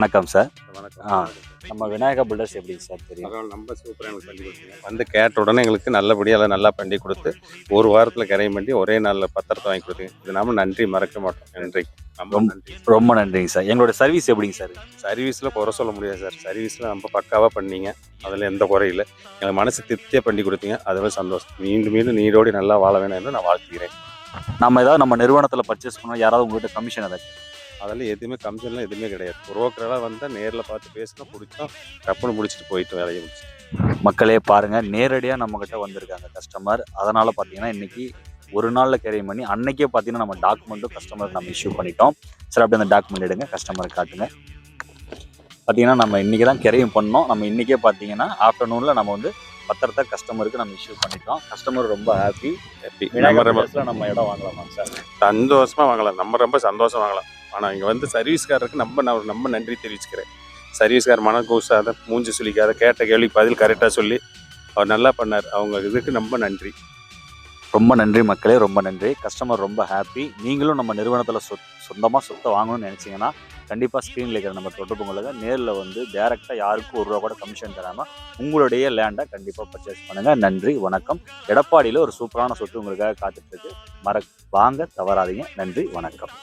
வணக்கம் சார் வணக்கம். ஆ. நம்ம விநாயகா பில்டர்ஸ் எப்படி சார் தெரியும்? நம்ம சூப்பராக எனக்கு பண்ணி கொடுத்தீங்க. வந்து கேட்ட உடனே எங்களுக்கு நல்லபடியாக எல்லாம் நல்லா பண்ணி கொடுத்து ஒரு வாரத்தில் கரையும் பண்ணி ஒரே நாளில் பத்திரத்தை வாங்கி கொடுத்தீங்க. இது நாம நன்றி மறக்க மாட்டோம். நன்றி. ரொம்ப ரொம்ப- நன்றி. ரொம்ப நன்றிங்க சார் எங்களோட சர்வீஸ் எப்படிங்க சார் சர்வீஸில் குறை சொல்ல முடியாது சார் சர்வீஸில் நம்ம பக்காவாக பண்ணீங்க. அதில் எந்த குறையும் எங்களுக்கு மனசு திருப்தியாக பண்ணி கொடுத்தீங்க. அதுவே சந்தோஷம். மீண்டும் மீண்டும் நீரோடி நல்லா வாழ வேணும் என்று நான் வாழ்த்துக்கிறேன் நம்ம ஏதாவது நம்ம நிறுவனத்தில் பர்ச்சேஸ் பண்ணோம் யாராவது உங்ககிட்ட கமிஷன் ஏதாச்சும் அதெல்லாம் எதுவுமே கமிஷன்லாம் எதுவுமே கிடையாது. புரோக்கரெல்லாம் வந்தால் நேரில் பார்த்து பேசினா பிடிச்சோம் டப்புன்னு முடிச்சுட்டு போயிட்டு வேலையை முடிச்சு மக்களே பாருங்க நேரடியாக நம்ம கிட்ட வந்திருக்காங்க கஸ்டமர் அதனால பார்த்தீங்கன்னா இன்னைக்கு ஒரு நாளில் கேரி பண்ணி அன்னைக்கே பார்த்தீங்கன்னா நம்ம டாக்குமெண்ட்டும் கஸ்டமருக்கு நம்ம இஷ்யூ பண்ணிட்டோம். சார் அப்படியே அந்த டாக்குமெண்ட் எடுங்க கஸ்டமருக்கு காட்டுங்க. பார்த்தீங்கன்னா நம்ம இன்னைக்கு தான் கெரையும் பண்ணோம். நம்ம இன்னைக்கே பார்த்தீங்கன்னா ஆஃப்டர்நூனில் நம்ம வந்து பத்திரத்தை கஸ்டமருக்கு நம்ம இஷ்யூ பண்ணிட்டோம். கஸ்டமர் ரொம்ப ஹாப்பி ஹாப்பி நம்ம நம்ம இடம் வாங்கலாமா சார்? சந்தோஷமா வாங்கலாம். நம்ம ரொம்ப சந்தோஷம் வாங்கலாம். ஆனால் இங்கே வந்து சர்வீஸ்காரருக்கு நம்ம நான் ரொம்ப நன்றி தெரிவிச்சுக்கிறேன். சர்வீஸ்கார் மன கூசாத மூஞ்சி சுழிக்காத கேட்ட கேள்வி பதில் கரெக்டாக சொல்லி அவர் நல்லா பண்ணார். அவங்க இதுக்கு ரொம்ப நன்றி. ரொம்ப நன்றி மக்களே ரொம்ப நன்றி. கஸ்டமர் ரொம்ப ஹாப்பி நீங்களும் நம்ம நிறுவனத்தில் சொத் சொந்தமாக சொத்தை வாங்கணும்னு நினச்சிங்கன்னா கண்டிப்பாக ஸ்க்ரீனில் இருக்கிற நம்ம தொடர்பு கொள்ளுங்க. நேரில் வந்து டேரெக்டாக யாருக்கும் ஒரு ரூபா கூட கமிஷன் தராமல் உங்களுடைய லேண்டை கண்டிப்பாக பர்ச்சேஸ் பண்ணுங்கள் நன்றி வணக்கம். எடப்பாடியில் ஒரு சூப்பரான சொத்து உங்களுக்காக காத்துட்ருக்கு மற வாங்க தவறாதீங்க. நன்றி வணக்கம்.